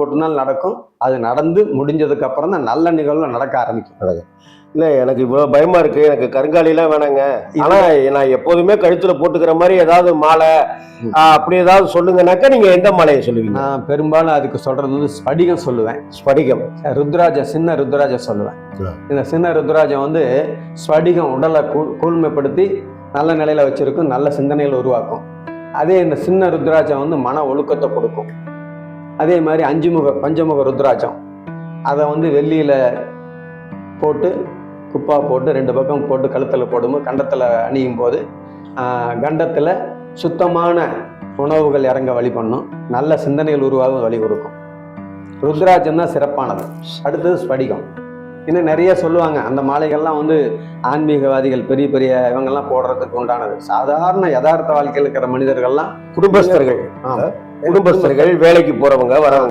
ஒரு நாள் நடக்கும். அது நடந்து முடிஞ்சதுக்கு அப்புறம் தான் நல்ல நிகழ்வு நடக்க ஆரம்பிக்கும். இல்ல எனக்கு இவ்வளவு பயமா இருக்கு. எனக்கு கருங்காலிலாம் வேணாங்க. ஆனா நான் எப்போதுமே கழுத்துல போட்டுக்கிற மாதிரி ஏதாவது மாலை அப்படி ஏதாவது சொல்லுங்கனாக்கா நீங்க எந்த மாலையை சொல்லுவீங்க? நான் பெரும்பாலும் அதுக்கு சொல்றது வந்து ஸ்படிகம் சொல்லுவேன். ஸ்படிகம். ருத்ராஜ சின்ன ருத்ராஜ சொல்லுவேன். இந்த சின்ன ருத்ராஜம் வந்து ஸ்படிகம் உடலை கூ- கூழ்மைப்படுத்தி நல்ல நிலையில வச்சிருக்கும் நல்ல சிந்தனைகள் உருவாக்கும். அதே இந்த சின்ன ருத்ராஜம் வந்து மன ஒழுக்கத்தை கொடுக்கும். அதே மாதிரி அஞ்சு முக பஞ்சமுக ருத்ராஜம் அதை வந்து வெள்ளியில போட்டு குப்பா போட்டு ரெண்டு பக்கம் போட்டு கழுத்தில் போடும்போது கண்டத்தில் அணியும் போது கண்டத்துல சுத்தமான உணவுகள் இறங்க வழி பண்ணும். நல்ல சிந்தனைகள் உருவாக வழி கொடுக்கும். ருத்ராஜம் தான் சிறப்பானது. அடுத்தது ஸ்படிகம். இன்னும் நிறைய சொல்லுவாங்க. அந்த மாலைகள்லாம் வந்து ஆன்மீகவாதிகள் பெரிய பெரிய இவங்கெல்லாம் போடுறதுக்கு உண்டானது. சாதாரண யதார்த்த வாழ்க்கையில் இருக்கிற மனிதர்கள்லாம் குடும்பஸ்தர்கள். குடும்பஸ்தர்கள் வேலைக்கு போறவங்க வரவங்க.